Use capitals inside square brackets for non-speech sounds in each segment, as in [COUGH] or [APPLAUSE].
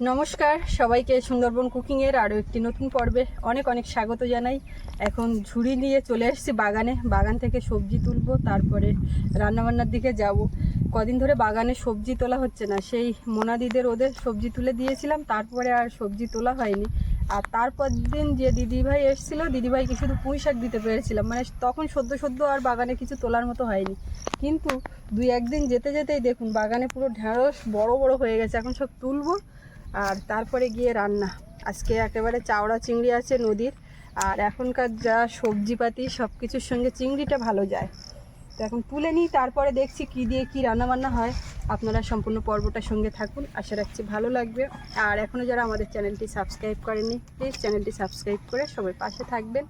নমস্কার, সবাইকে সুন্দরবন কুকিংয়ের আরও একটি নতুন পর্বে অনেক অনেক স্বাগত জানাই। এখন ঝুড়ি নিয়ে চলে এসেছি বাগানে। বাগান থেকে সবজি তুলবো, তারপরে রান্নাবান্নার দিকে যাব। কদিন ধরে বাগানে সবজি তোলা হচ্ছে না, সেই মোনাদিদের ওদের সবজি তুলে দিয়েছিলাম, তারপরে আর সবজি তোলা হয়নি। আর তারপর দিন যে দিদিভাই এসেছিল, দিদিভাইকে শুধু পুঁই শাক দিতে পেরেছিলাম মানে তখন সদ্য সদ্য আর বাগানে কিছু তোলার মতো হয়নি। কিন্তু দুই একদিন যেতে যেতেই দেখুন, বাগানে পুরো ঢেঁড়স বড় বড় হয়ে গেছে, এখন সব তুলবো। আর তারপরে গিয়ে রান্না। আজকে একেবারে চাওড়া চিংড়ি আছে নদীর আর এখনকার যা সবজিপাতি সব কিছুর সঙ্গে চিংড়িটা ভালো যায়। তো এখন তুলে নিই তারপরে দেখছি কি দিয়ে কি রান্না বান্না হয়। আপনারা সম্পূর্ণ পর্বটার সঙ্গে থাকুন আশা রাখছি ভালো লাগবে। আর এখনও যারা আমাদের চ্যানেলটি সাবস্ক্রাইব করেননি প্লিজ চ্যানেলটি সাবস্ক্রাইব করে সবাই পাশে থাকবেন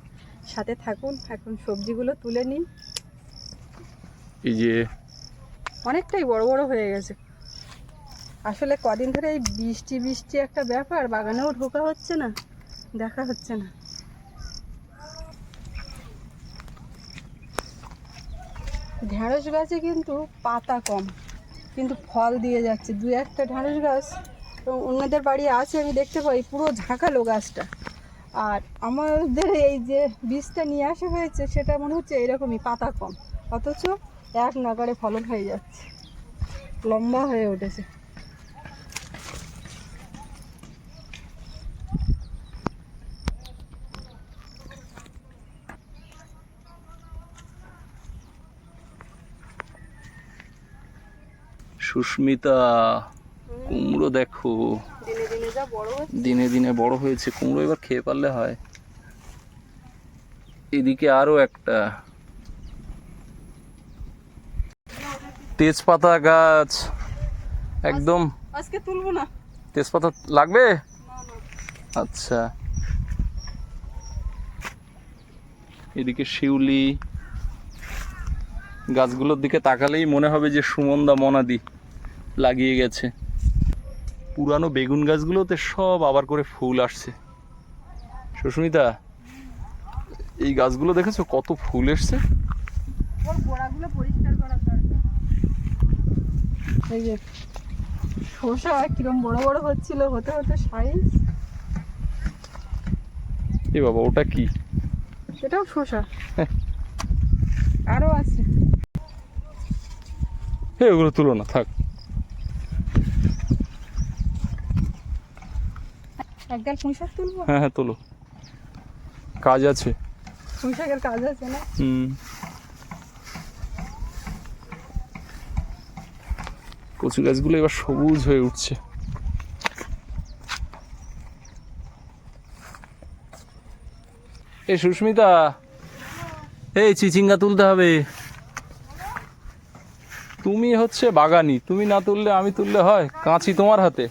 সাথে থাকুন। এখন সবজিগুলো তুলে নিই। এই যে অনেকটাই বড় বড় হয়ে গেছে। আসলে কদিন ধরে এই বৃষ্টি বৃষ্টি একটা ব্যাপার, বাগানেও ঢোকা হচ্ছে না, দেখা হচ্ছে না। ঢেঁড়স গাছে কিন্তু পাতা কম, কিন্তু ফল দিয়ে যাচ্ছে। দু একটা ঢেঁড়স গাছ তো অন্যদের বাড়ি আছে, আমি দেখতে পাই, পুরো ঝাঁকালো গাছটা। আর আমাদের এই যে বীজটা নিয়ে আসা হয়েছে, সেটা মনে হচ্ছে এরকমই, পাতা কম। অথচ এক নাগারে ফলন হয়ে যাচ্ছে, লম্বা হয়ে উঠেছে। সুস্মিতা কুমড়ো দেখো। দিনে দিনে বড় হয়েছে কুমড়ো এবার খেয়ে পারলে হয়। এদিকে আরও একটা। তেজপাতা গাছ। একদম। আজকে তুলবো না। তেজপাতা লাগবে। আচ্ছা। এদিকে শিউলি। গাছগুলোর দিকে তাকালেই মনে হবে যে সুমন্দা মনাদি। লাগিয়ে গেছে। পুরানো বেগুন গাছগুলোতে সব আবার করে ফুল আসছে। সুস্মিতা এই গাছগুলো দেখেছ কত ফুল এসছে? শসা কিরম বড় বড় হচ্ছিল হতে হতে সাইজ এ বাবা ওটা কি? সেটাও শসা। আরও আছে। হে ওগুলো তুলো না থাক। একগাল পুঁই শাক তুলবো? হ্যাঁ হ্যাঁ তোলো। কাজ আছে। পুঁই শাকের কাজ আছে না? হুম। কচু গাছগুলো এবার সবুজ হয়ে উঠছে। এই সুস্মিতা! এই চিচিঙ্গা তুলতে হবে। তুমি হচ্ছে বাগানি তুমি না তুললে আমি তুললে হয়? কাঁচি তোমার হাতে।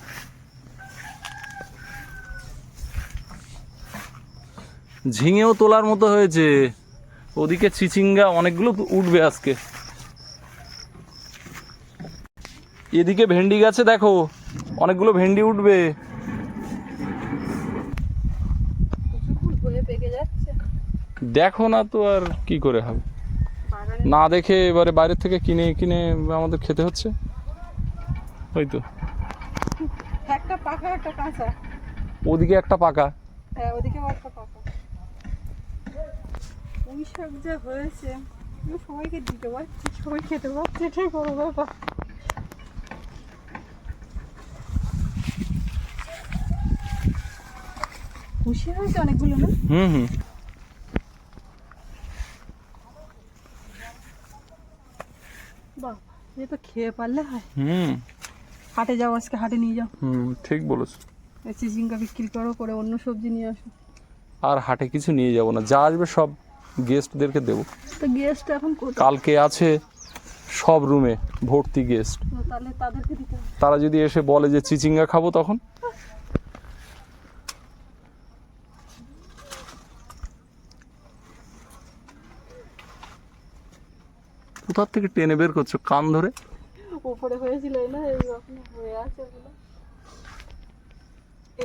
ঝিঙেও তোলার মতো হয়েছে। ওদিকে চিচিঙ্গা অনেকগুলো উঠবে আজকে। এদিকে ভেন্ডি গাছে দেখো অনেকগুলো ভেন্ডি উঠবে। দেখো না তো আর কি করে হবে। না দেখে এবারে বাইরে থেকে কিনে কিনে আমাদের খেতে হচ্ছে। ওই তো। একটা পাকা একটা কাঁচা। ওদিকে একটা পাকা। হ্যাঁ ওদিকে একটা পাকা। পুঁই শাক যা হয়েছে আমি সবাইকে দিতে পারছি সবাই খেতে পারছে এটাই বড় ব্যাপার। খুশি হয়েছে অনেকগুলো না? হুম হুম। বাহ এ তো খেয়ে পারলে হয়। হুম। হাটে যাও আজকে হাটে নিয়ে যাও। হুম ঠিক বলেছ। এই চিচিঙ্গা বিক্রি করো করে অন্য সবজি নিয়ে আসো। আর হাটে কিছু নিয়ে যাব না যা আসবে সব গেস্টদেরকে দেবো। তো গেস্ট এখন কালকে আছে সব রুমে ভর্তি গেস্ট। তারা যদি এসে বলে যে চিচিঙ্গা খাব তখন? কোথার থেকে টেনে বের করছ? কান ধরে? উপরে হয়েছিল না হয়ে আছে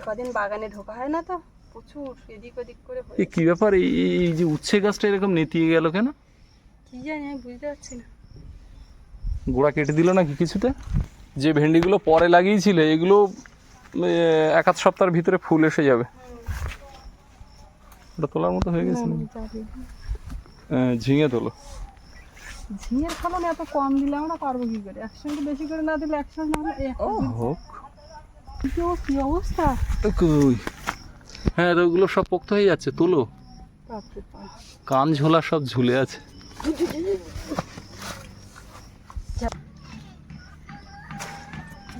কদিন বাগানে ঢোকা হয় না তো? প্রচুর এদিক ওদিক করে হয়ে কি ব্যাপার? এই যে উচ্ছে গাছটা এরকম নেতিয়ে গেল কেন? কি জানি আমি বুঝতে পারছি না। গোড়া কেটে দিল নাকি কিছুতে? যে ভেন্ডিগুলো পরে লাগিয়েছিলে এগুলো এক আধ সপ্তাহের ভিতরে ফুল এসে যাবে। ওটা তোলার মতো হয়ে গেছে ঝিঙে তোলো। ঝিঙের ফলন এত কম দিলে আমরা পারব কি করে? একসঙ্গে বেশি করে না দিলে একসঙ্গে না হোক। কি অবস্থা? তো কই? হ্যাঁ তো ওগুলো সব পোক্ত হয়ে যাচ্ছে তোলো। কান ঝোলা সব ঝুলে আছে।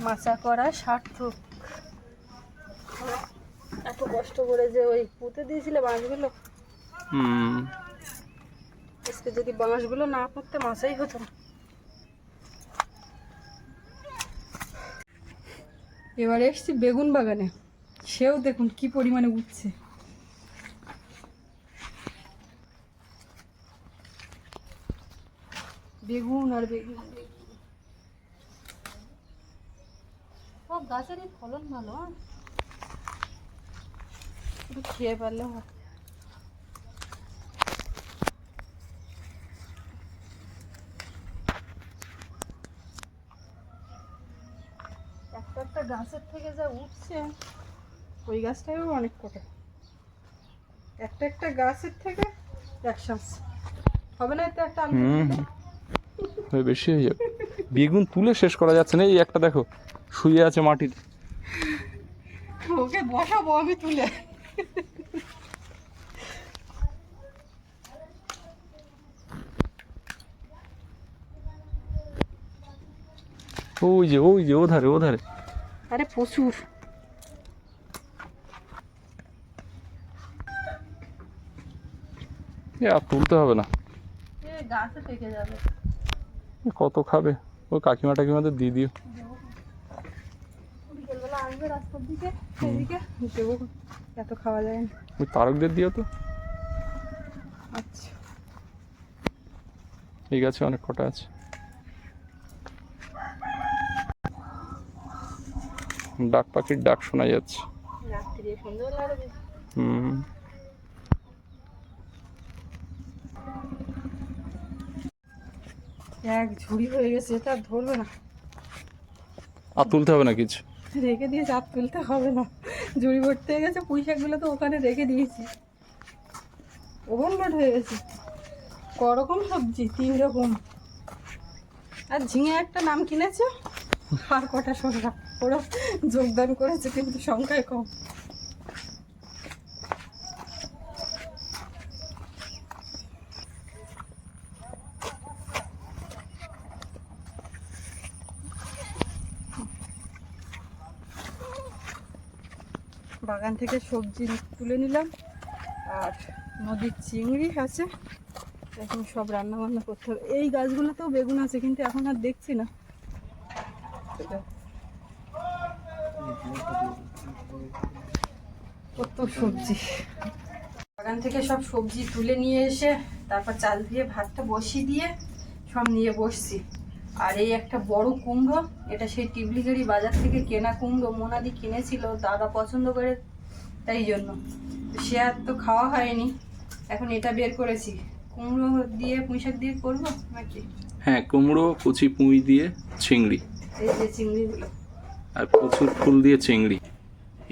মাচা করা সার্থক। এত কষ্ট করে যে ওই পুঁতে দিয়েছিলে বাঁশগুলো? হুম। আজকে যদি বাঁশগুলো না পুঁততে মাছাই হতো এবারে এসছি বেগুন বাগানে। সেও দেখুন কি পরিমাণে উঠছে বেগুন আর বেগুন বেগুন। সব গাছেরই ফলন ভালো হ্যাঁ? খেয়ে পারলে হয় একটা একটা গাছের থেকে যা উঠছে ওই গাছটাও অনেক কটা। একটা একটা গাছের থেকে একশো হবে না তো একটা আলু বেশি হয়ে যাবে। বেগুন তুলে শেষ করা যাচ্ছে না এই একটা দেখো শুয়ে আছে মাটিতে। ওকে বসাবো আমি তুলে। ওই যে ওই যে ওধারে ওধারে। আরে প্রচুর। এ আর তুলতে হবে না। গাছে পেকে যাবে। কত খাবে? ওই কাকিমা টাকিমাদের দিয়ে দিও। এত খাওয়া যায় না। ওই তারকদের দিও তো। আচ্ছা। এই গাছে অনেক কটা আছে। ডাক পাখির ডাক শোনা যাচ্ছে। হুম। এক ঝুড়ি হয়ে গেছে এটা ধরবে না। আর তুলতে হবে না কিছু? রেখে দিয়ে চাপ তুলতে হবে না। ঝুড়ি ভর্তি হয়ে গেছে পুঁই শাকগুলো তো ওখানে রেখে দিয়েছি। ওভন লোড হয়ে গেছে। করকম সবজি তিন রকম। আর ঝিঙে একটা নাম কিনেছে? আর কটা সংখ্যা ওরা যোগদান করেছে কিন্তু সংখ্যায় কম। বাগান থেকে সবজি তুলে নিলাম। আর নদীর চিংড়ি আছে। এখন সব রান্না বান্না করতে হবে। এই গাছগুলোতেও বেগুন আছে, কিন্তু এখন আর দেখছি না। কত সবজি। বাগান থেকে সব সবজি তুলে নিয়ে এসে, তারপর চাল দিয়ে ভাতটা বসিয়ে দিয়ে সব নিয়ে বসছি। আর এই একটা বড় কুমড়ো এটা সেই টিবলিগাড়ি বাজার থেকে কেনা কুমড়ো মোনাদি কিনেছিল দাদা পছন্দ করে তাই জন্য। সে আর তো খাওয়া হয়নি এখন এটা বের করেছি। কুমড়ো দিয়ে পুঁইশাক দিয়ে করব নাকি? হ্যাঁ কুমড়ো কুচি পুঁই দিয়ে চিংড়ি। এই যে চিংড়িগুলো। আর প্রচুর ফুল দিয়ে চিংড়ি।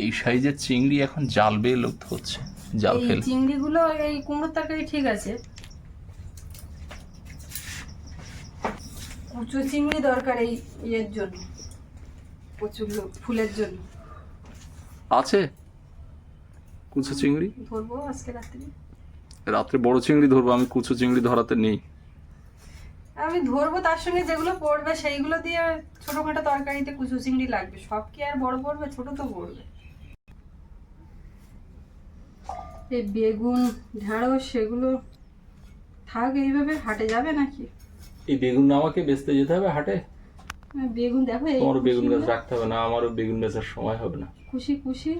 এই সাইজের চিংড়ি এখন জাল বেয়ে লুপ্ত হচ্ছে জাল এই ফেল। চিংড়িগুলো এই কুমড়োর তরকারি ঠিক আছে কুচো চিংড়ি দরকার এই ইয়ের জন্য। প্রচুর লোক ফুলের জন্য। আছে? কুচু চিংড়ি? ধরবো আজকে রাত্রি। রাত্রে বড় চিংড়ি ধরবো আমি কুচু চিংড়ি ধরাতে নেই। আমি ধরবো তার সঙ্গে যেগুলো পড়বে সেইগুলো দিয়ে ছোটখাটো তরকারিতে কুচু চিংড়ি লাগবে। সব কি আর বড় পড়বে? ছোট তো পড়বে। এই বেগুন ঢেঁড়স সেগুলো থাক এইভাবে হাটে যাবে নাকি? এই বেগুন আমাকে বেচতে যেতে হবে হাটে? বেগুন দেখো এই তোমার বেগুন গাছ রাখতে হবে। না আমারও বেগুন বেচার সময় হবে না। কুশি কুশি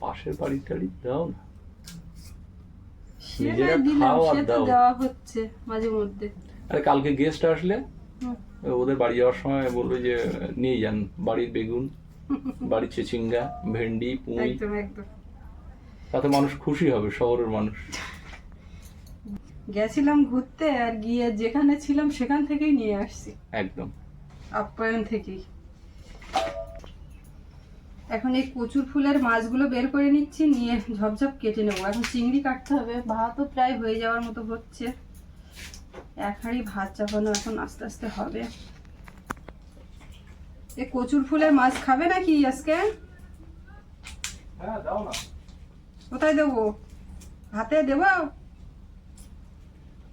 পাশের বাড়ি টাড়ি দাও না। নিজেরা খাও আর দাও। দেওয়া হচ্ছে মাঝে মধ্যে। আরে কালকে গেস্ট আসলে? ওদের বাড়ি যাওয়ার সময় বলবে যে নিয়ে যান বাড়ির বেগুন বাড়ির চিচিঙ্গা ভেন্ডি পুঁই। তাতে মানুষ খুশি হবে শহরের মানুষ। গেছিলাম ঘুরতে আর গিয়ে যেখানে ছিলাম সেখান থেকেই নিয়ে আসছি। একদম। আপ্যায়ন থেকেই। এখন এই কচুর ফুলের মাছগুলো বের করে নিচ্ছি নিয়ে ঝপঝপ কেটে নেব। এখন চিংড়ি কাটতে হবে ভাতও প্রায় হয়ে যাওয়ার মতো হচ্ছে। এক হাঁড়ি ভাত চাপানো এখন আস্তে আস্তে হবে। এ কচুর ফুলের মাছ খাবে নাকি আজকে? হ্যাঁ দাও না। কোথায় দেবো? হাতে দেবো?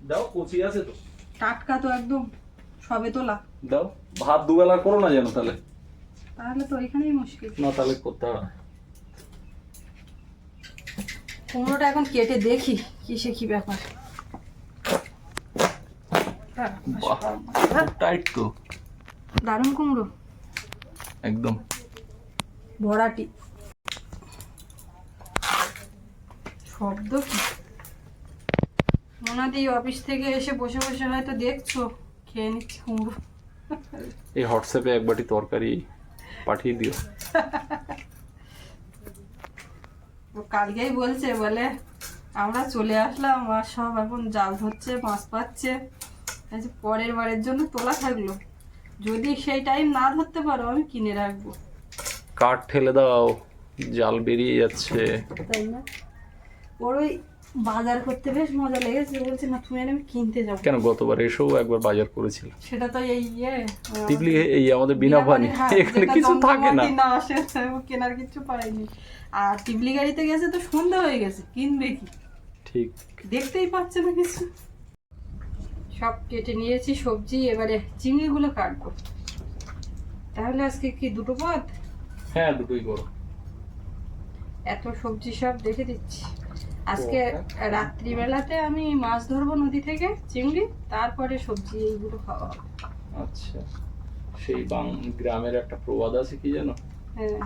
দাও কচি আছে তো। টাটকা তো একদম সবে তোলা। দাও ভাত দুবেলা করো না যেন তাহলে। তাহলে তো ওইখানেই মুশকিল। না তাহলে করতে হবে কুমড়োটা এখন কেটে দেখি কিসে কি ব্যাপার। টাইট তো। দারুণ কুমড়ো। একদম। ভরাটি। শব্দ কি? মোনাদি অফিস থেকে এসে বসে বসে হয়তো দেখছ। খেয়ে নিচ্ছে কুমড়ো। এই হোয়াটসঅ্যাপে এক বাটি তরকারি পাঠিয়ে দিও। ও কালকেই বলছে বলে আমরা চলে আসলাম আর সব এখন জাল ধরছে মাছ পাচ্ছে। পরের বারের জন্য তোলা থাকল। যদি সেই টাইম না ধরতে পারো আমি কিনে রাখব। কাঠ ঠেলে দাও জাল বেরিয়ে যাচ্ছে। তাই না? ওর ওই বাজার করতে বেশ মজা লেগেছে। বলছে না তুমি আমি কিনতে যাব। কেন গতবার এসেও একবার বাজার করেছিল। সেটা তো এই ইয়ে টিকলি এই আমাদের বিনা পানি। হ্যাঁ, এখানে কিছু থাকে না। দমদমাটি আসে কেনার কিছু পাইনি আর টিবলি গাড়িতে গেছে তো সন্ধ্যা হয়ে গেছে কিনবে কি? ঠিক। দেখতেই পাচ্ছে না কিছু। সব কেটে নিয়েছি সবজি এবারে চিংড়িগুলো কাটবো। তাহলে আজকে কি দুটো পদ? হ্যাঁ দুটোই করো। এত সবজি সব দেখে দিচ্ছি। আজকে রাত্রিবেলাতে আমি মাছ ধরবো নদী থেকে চিংড়ি তারপরে সবজি এইগুলো খাওয়া হবে। আচ্ছা। সেই বাং গ্রামের একটা প্রবাদ আছে কি জানো? হ্যাঁ।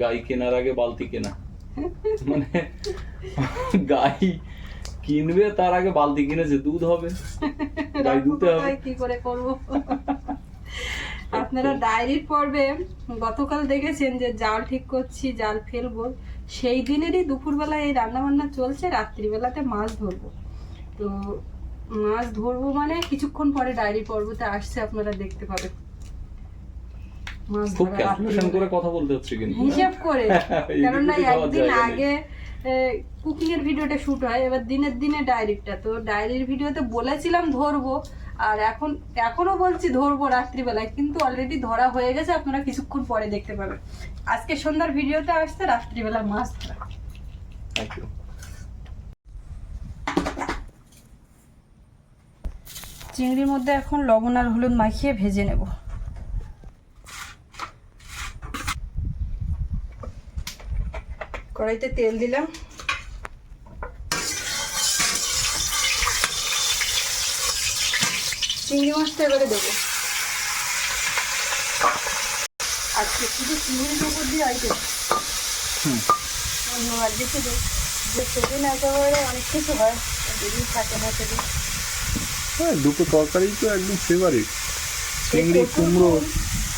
গাই কেনার আগে বালতি কেনা। মানে গাই কিনবে তার আগে বালতি কিনেছে দুধ হবে। [LAUGHS] গাই দুধ হবে। কি করে করব? [LAUGHS] আপনারা ডায়েরির পর্বে গতকাল দেখেছেন যে জাল ঠিক করছি জাল ফেলব। সেই দিনেরই দুপুরবেলা এই রান্না বান্না চলছে রাত্রিবেলাতে মাছ ধরবো। তো মাছ ধরবো মানে কিছুক্ষণ পরে ডায়েরি পর্বতে আসছে আপনারা দেখতে পাবেন। মাছ খুব ধরা ক্যালকুলেশন করে কথা বলতে হচ্ছে কিন্তু হিসেব করে। [LAUGHS] এই কারণ না একদিন আগে কুকিং এর ভিডিওটা শুট হয় এবার দিনের দিনে ডায়েরিটা। তো ডায়েরির ভিডিওতে বলেছিলাম ধরবো আর এখন এখনও বলছি ধরবো রাত্রিবেলায় কিন্তু অলরেডি ধরা হয়ে গেছে আপনারা কিছুক্ষণ পরে দেখতে পাবেন। আজকে সন্ধ্যার ভিডিওতে আসছে রাত্রিবেলা মাছ ধরা. চিংড়ির মধ্যে এখন লবণ আর হলুদ মাখিয়ে ভেজে নেব। কড়াইতে তেল দিলাম। মাছটা এবারে দেবো। আজকে শুধু চিংড়ির উপর দিয়ে আইটেম। অন্য যে যে সেদিন একেবারে অনেক কিছু হয় যেদিন থাকে না সেদিন হ্যাঁ দুটো তরকারি তো একদম ফেভারিট চিংড়ি কুমড়ো।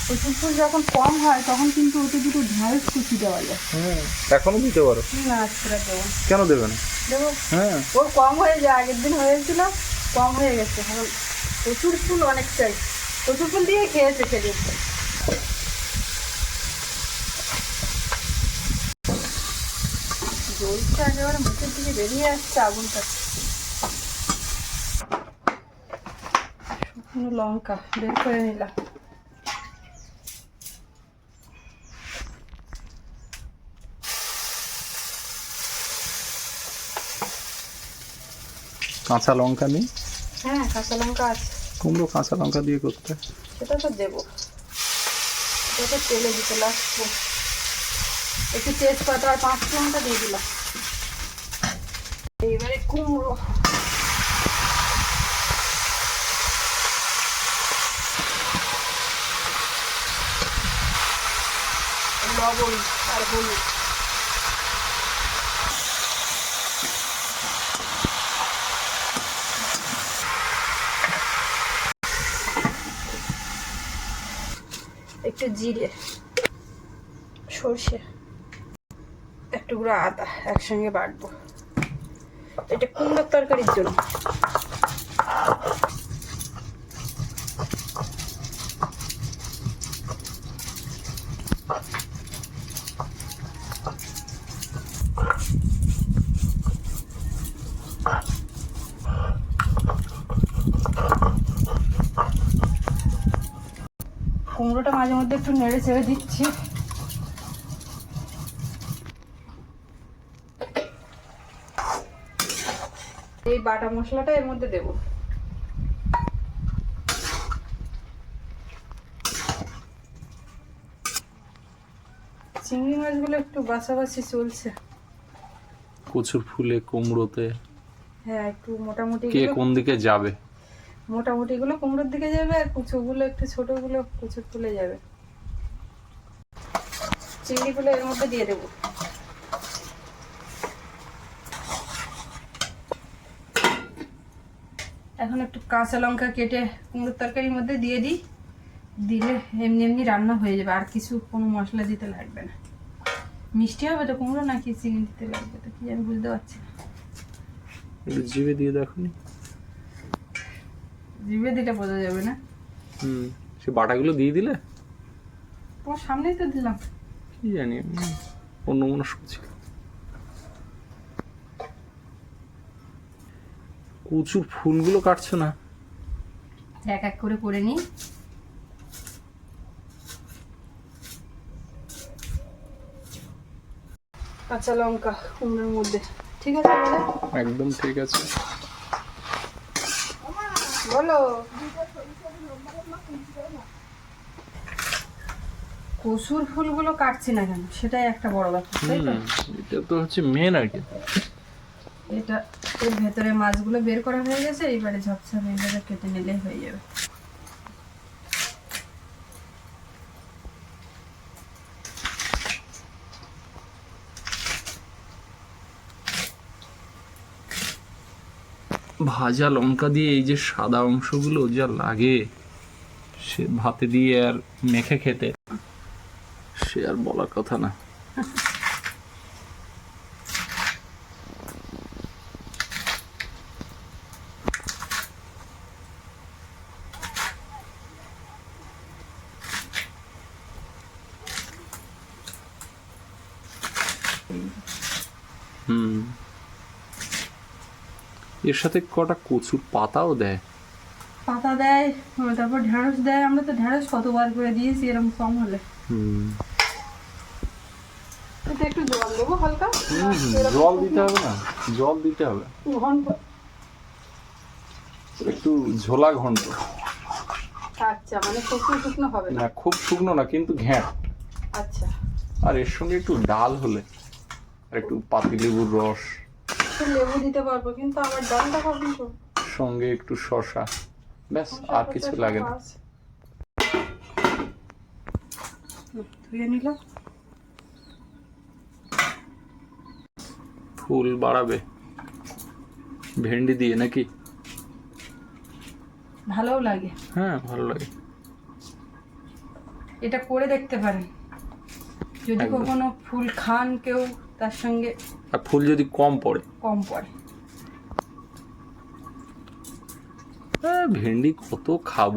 কচুর ফুল যখন কম হয় তখন কিন্তু ওতে দুটো ঢ্যাঁড়স কুচি দেওয়া যায়। হ্যাঁ এখনও দিতে পারো। না আজকে দেবো কেন দেবে না? দেবো? হ্যাঁ। ওর কম হয়ে যায় আগের দিন হয়েছিল কম হয়ে গেছে। এখন প্রচুর ফুল অনেকটাই। প্রচুর ফুল দিয়ে খেয়েছে সেদিন। জলটা একেবারে মুখের দিকে বেরিয়ে আসছে আগুনটা। শুকনো লঙ্কা বের করে নিলাম। কাঁচা লঙ্কা নেই? হ্যাঁ কাঁচা লঙ্কা আছে। কুমড়ো কাঁচা লঙ্কা দিয়ে করতে? সেটা তো দেবো। সেটা তো তেলে দিতে লাগবে একটু তেজপাতা আর পাঁচ লঙ্কা দিয়ে দিলাম। এইবারে কুমড়ো। লবণ আর হলুদ। একটু জিরে সর্ষে একটু গুঁড়ো আদা একসঙ্গে বাটবো। এটা কুমড়োর তরকারির জন্য কুমড়োটা মাঝে মধ্যে একটু নেড়ে ছেড়ে দিচ্ছি। এই বাটা মশলাটা এর মধ্যে দেবো। চিংড়ি মাছগুলো একটু বাছাবাছি চলছে। কচুর ফুলে কুমড়োতে। হ্যাঁ একটু মোটামুটি কে কোন দিকে যাবে? মোটামুটি গুলো কুমড়োর দিকে যাবে আর কুচোগুলো একটু ছোটগুলো কুচুর তুলে যাবে। চিংড়িগুলো এর মধ্যে দিয়ে দেবো। এখন একটু কাঁচা লঙ্কা কেটে কুমড়োর তরকারির মধ্যে দিয়ে দিই। দিলে এমনি এমনি রান্না হয়ে যাবে আর কিছু কোনো মশলা দিতে লাগবে না। মিষ্টি হবে তো কুমড়ো নাকি চিনি দিতে লাগবে তো কি আমি বুঝতে পারছি না। একটু জিভে দিয়ে দেখুনি জিভে দিলে বোঝা যাবে না। হুম সে বাটাগুলো দিয়ে দিলে? তোমার সামনেই তো দিলাম। কি জানি অন্য মনস্ক ছিল। কচুর ফুলগুলো কাটছো না? এক এক করে করে নিই। কাঁচা লঙ্কা কুমড়োর মধ্যে। ঠিক আছে একদম ঠিক আছে। বলো। কসুর ফুলগুলো কাটছি না কেন? সেটাই একটা বড় ব্যাপার তাই তো? এটা তো হচ্ছে মেন আর কি। এটা এর ভেতরে মাছগুলো বের করা হয়ে গেছে এইবারে ঝপঝপ এইভাবে কেটে নিলেই হয়ে যাবে। ভাজা লঙ্কা দিয়ে এই যে সাদা অংশগুলো যা লাগে সে ভাতে দিয়ে আর মেখে খেতে। সে আর বলার কথা না। হুম। এর সাথে কটা কচুর পাতাও দেয়। পাতা দেয় তারপর ঢেঁড়স দেয়। আমরা তো ঢেঁড়স কতবার করে দিয়েছি এরকম কম হলে। হুম। দেবো হালকা। জল দিতে হবে না? জল দিতে হবে। ঘন্ট একটু ঝোলা ঘন্ট আচ্ছা মানে শুকনো শুকনো হবে না? খুব শুকনো না কিন্তু ঘ্যাঁট। আচ্ছা। আর এর সঙ্গে একটু ডাল হলে আর একটু পাতিলেবুর রস। একটু লেবু দিতে পারব কিন্তু আমার ডালটা খাব তো। সঙ্গে একটু শসা। ব্যাস আর কিছু লাগে না। ধুয়ে নিল ফুল বাড়াবে? ভেন্ডি দিয়ে নাকি? ভালোও লাগে। হ্যাঁ ভালো লাগে। এটা করে দেখতে পারেন। যদি কখনো ফুল খান কেউ তার সঙ্গে আর ফুল যদি কম পড়ে? কম পড়ে। হ্যাঁ ভেন্ডি কত খাব?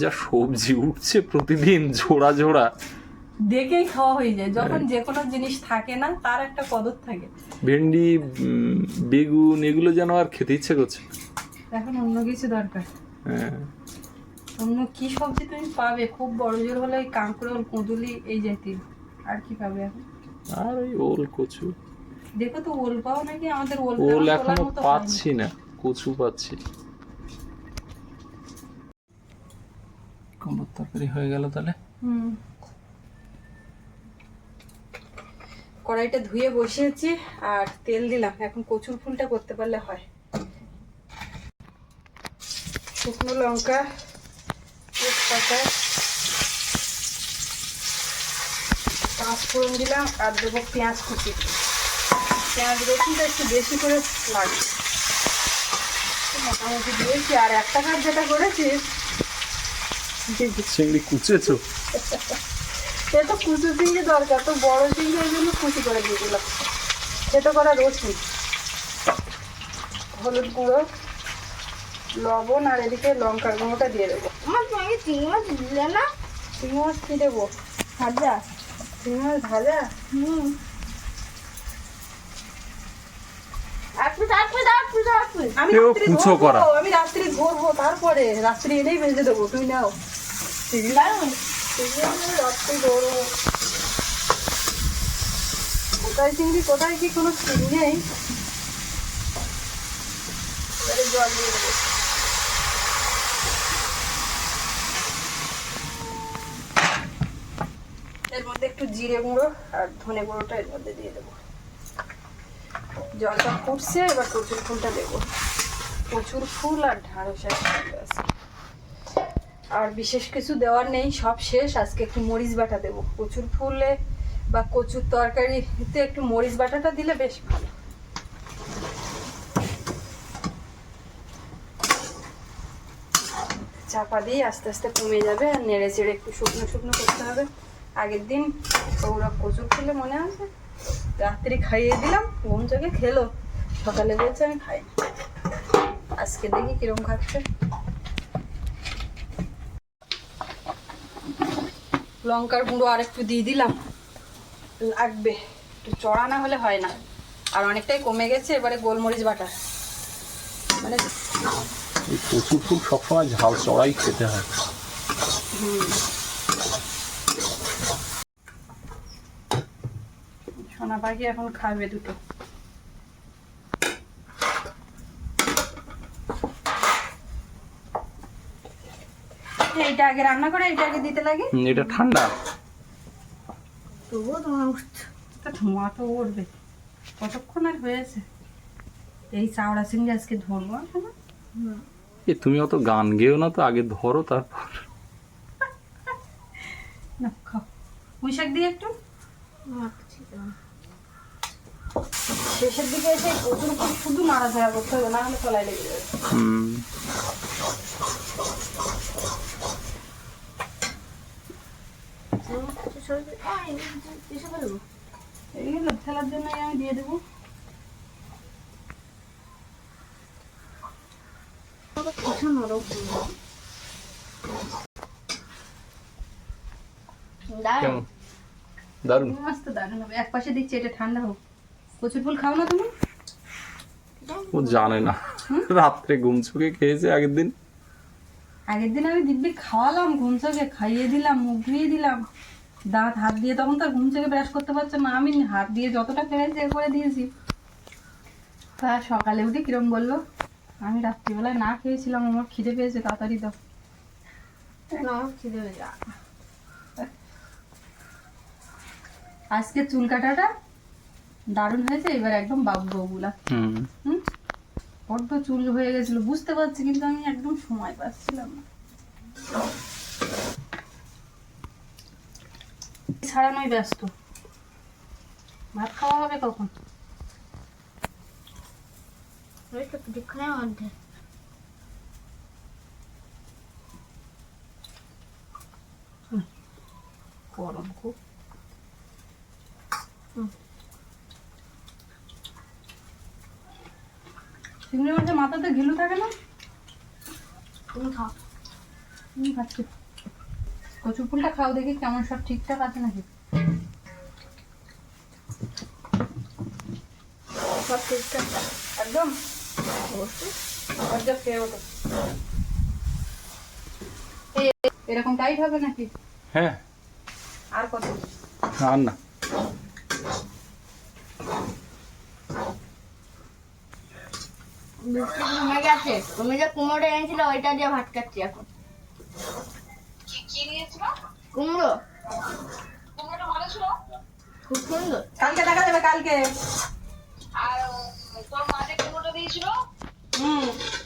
যা সবজি উঠছে প্রতিদিন ঝোড়া ঝোড়া। দেখেই খাওয়া হয়ে যায়। যখন যে কোনো জিনিস থাকে না তার একটা কদর থাকে। ভেন্ডি বেগুন এগুলো যেন আর খেতে ইচ্ছে করছে এখন অন্য কিছু দরকার। হ্যাঁ। অন্য কি সবজি তুমি পাবে? খুব বড় জোর হলে ওই কাঁকরোল কুঁদুলি এই জাতীয়। আর কি পাবে এখন? আর ওই ওল কচু। দেখো তো ওল পাও নাকি? আমাদের ওল ওল এখনও পাচ্ছি না। কচু পাচ্ছি। কুমড়োর তরকারি হয়ে গেল তাহলে? হুম। কড়াইটা ধুয়ে বসিয়েছি আর তেল দিলাম। এখন কচুর ফুলটা করতে পারলে হয়। শুকনো লঙ্কা, তেজপাতা পাঁচ ফোড়ন দিলাম আর দেবো পেঁয়াজ কুচি। পেঁয়াজ রসুনটা একটু বেশি করে লাগবে। মোটামুটি দিয়েছি। আর একটা কাজ যেটা করেছি চিংড়ি কুচেছো? সে তো কুচু চিংড়ি দরকার তো বড় চিংড়ি এই জন্য কুচি করে দিয়ে দিলাম। সেটা করা রসুন হলুদ গুঁড়ো লবণ আর এদিকে লঙ্কার গুঁড়োটা দিয়ে দেবো। আমার সঙ্গে চিংড়ি মাছ দিলে না? চিংড়ি মাছ কি দেবো? ভাজা? চিংড়ি মাছ ভাজা? হুম। আমি রাত্রি ধরবো, করা। আমি রাত্রি ধরবো তারপরে রাত্রি এনেই ভেজে দেবো তুই নাও। রাত্রি গরম কোথায় চিংড়ি? কোথায় কি কোনো ঠিক নেই? জল দিয়ে দেবো। এর মধ্যে একটু জিরে গুঁড়ো আর ধনে গুঁড়োটা এর মধ্যে দিয়ে দেবো। জলটা ফুটছে, এবার কচুর ফুলটা দেবো। কচুর ফুল আর ঢাঁড়স একসাথে আছে। আর বিশেষ কিছু দেওয়ার নেই, সব শেষ। আজকে একটু মরিচ বাটা দেবো। কচুর ফুলে বা কচুর তরকারিতে একটু মরিচ বাটাটা দিলে বেশ ভালো। চাপা দিয়ে আস্তে আস্তে কমে যাবে আর নেড়ে চেড়ে একটু শুকনো শুকনো করতে হবে। আগের দিন ওরা কচুর ফুলে মনে আছে? রাত্রি খাইয়ে দিলাম, ঘুম চোখে খেলো। সকালে বলছে আমি খাই। আজকে দেখি কিরম খাচ্ছে। লঙ্কার গুঁড়ো আর একটু দিয়ে দিলাম। লাগবে। একটু চড়া না হলে হয় না। আর অনেকটাই কমে গেছে এবারে গোলমরিচ বাটা। মানে কচুর ফুল সবসময় ঝাল চড়াই খেতে হয়। সোনা পাখি এখন খাবে দুটো। এইটা আগে রান্না করে এটা আগে দিতে লাগে? এটা ঠান্ডা। তবুও তোমার ধোঁয়া তো উঠবে কতক্ষণ আর হয়েছে? এই চাওড়া চিংড়ি আজকে ধরবো এ তুমি অত গান গেও না তো আগে ধরো তারপর। না খাও। দিয়ে একটু? শেষের দিকে এসে প্রচুর করে শুধু নাড়াচাড়া করতে হবে না হলে তলায় লেগে যাবে হুম এটা ঠান্ডা হোক কচুর ফুল খাও না তুমি জানে না। রাত্রে ঘুম চোখে খেয়েছে আগের দিন। আগের দিন আমি দিব্যি খাওয়ালাম, ঘুম চোখে খাইয়ে দিলাম, মুখ ধুয়ে দিলাম। দাঁত হাত দিয়ে তখন তো ঘুম থেকে ব্রাশ করতে পারছে না। আমি হাত দিয়ে যতটা পেরেছি এ করে দিয়েছি। তা সকালে উঠে কিরম বলল? আমি রাত্রিবেলায় না খেয়েছিলাম আমার খিদে পেয়েছে তাড়াতাড়ি দাও। না আমার খিদে পেয়েছে। আজকে চুল কাটাটা দারুণ হয়েছে এবার একদম বাবু হুম। হুম? বড্ড চুল হয়ে গেছিল বুঝতে পারছি কিন্তু আমি একদম সময় পাচ্ছিলাম না। ছাড়ানোই ব্যস্ত। ভাত খাওয়া হবে কখন? মধ্যে গরম খুব। চিংড়ি মাছের মাথাতে ঘিলু থাকে না? তুমি খাও। আমি খাচ্ছি। কচু ফুলটা খাও দেখি কেমন সব ঠিকঠাক আছে নাকি? সব ঠিকঠাক একদম? অবশ্যই এরকম টাইট হবে নাকি? হ্যাঁ। আর কত? আর না। কমে গেছে। তুমি যে কুমড়ো এনেছিলে ওইটা দিয়ে ভাত খাচ্ছি এখন। কুমড়ো। খুব সুন্দর। কালকে দেখা যাবে কালকে। আর তোর মা যে কুমড়োটা দিয়েছিল? হুম।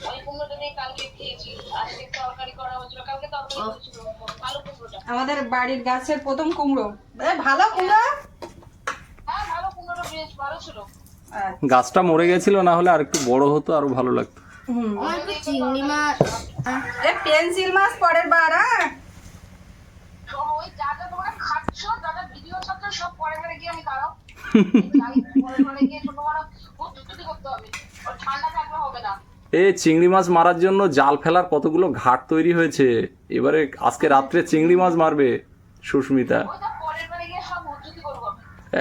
ওই কুমড়োটা দিয়ে কালকে খেয়েছি। আজকে তরকারি করা হয়েছিল। কালকে তরকারি হয়েছিল ভালো কুমড়োটা। আমাদের বাড়ির গাছের প্রথম কুমড়ো। এ, ভালো কুমড়ো? হ্যাঁ ভালো কুমড়োটা বেশ ভালো ছিল। আচ্ছা, গাছটা মরে গেছিল না হলে আর একটু বড় হতো আরও ভালো লাগতো। হুম। চিংড়ি মাছ এ পেন্সিল মাছ পরের বার হ্যাঁ তো ওই যা যা তোমরা খাচ্ছ যা যা ভিডিও ছাড়ছো সব পরে পরে গিয়ে আমি দাঁড়াও। পরে পরে গিয়ে ছোট বড় প্রস্তুতি করতে হবে। ঠান্ডা থাকলে হবে না। এ চিংড়ি মাছ মারার জন্য জাল ফেলার কতগুলো ঘাট তৈরি হয়েছে? এবারে আজকে রাত্রে চিংড়ি মাছ মারবে সুস্মিতা।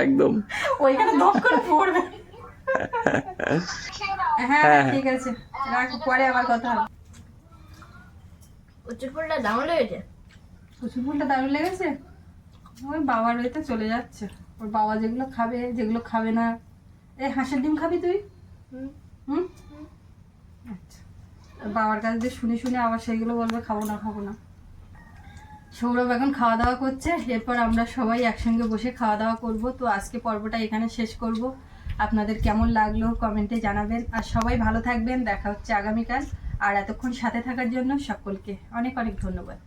একদম। ওইখানে দম করে পড়বে। হ্যাঁ হ্যাঁ, ঠিক আছে। রাখ পরে আবার কথা হবে। ফুলটা দাম লেগেছে? ফুলটা দারুণ লেগেছে? ওই বাবার বাড়িতে চলে যাচ্ছে। ওর বাবা যেগুলো খাবে যেগুলো খাবে না। এই হাঁসের ডিম খাবি তুই? হুম। আচ্ছা। বাবার কাছে দিয়ে শুনে শুনে আবার সেইগুলো বলবে খাব না খাব না। সৌরভ এখন খাওয়া দাওয়া করছে। এরপর আমরা সবাই একসঙ্গে বসে খাওয়া দাওয়া করব। তো আজকে পর্বটা এখানে শেষ করব। আপনাদের কেমন লাগল কমেন্টে জানাবেন। আর সবাই ভালো থাকবেন। দেখা হচ্ছে আগামীকাল। আর এতক্ষণ সাথে থাকার জন্য সকলকে অনেক অনেক ধন্যবাদ।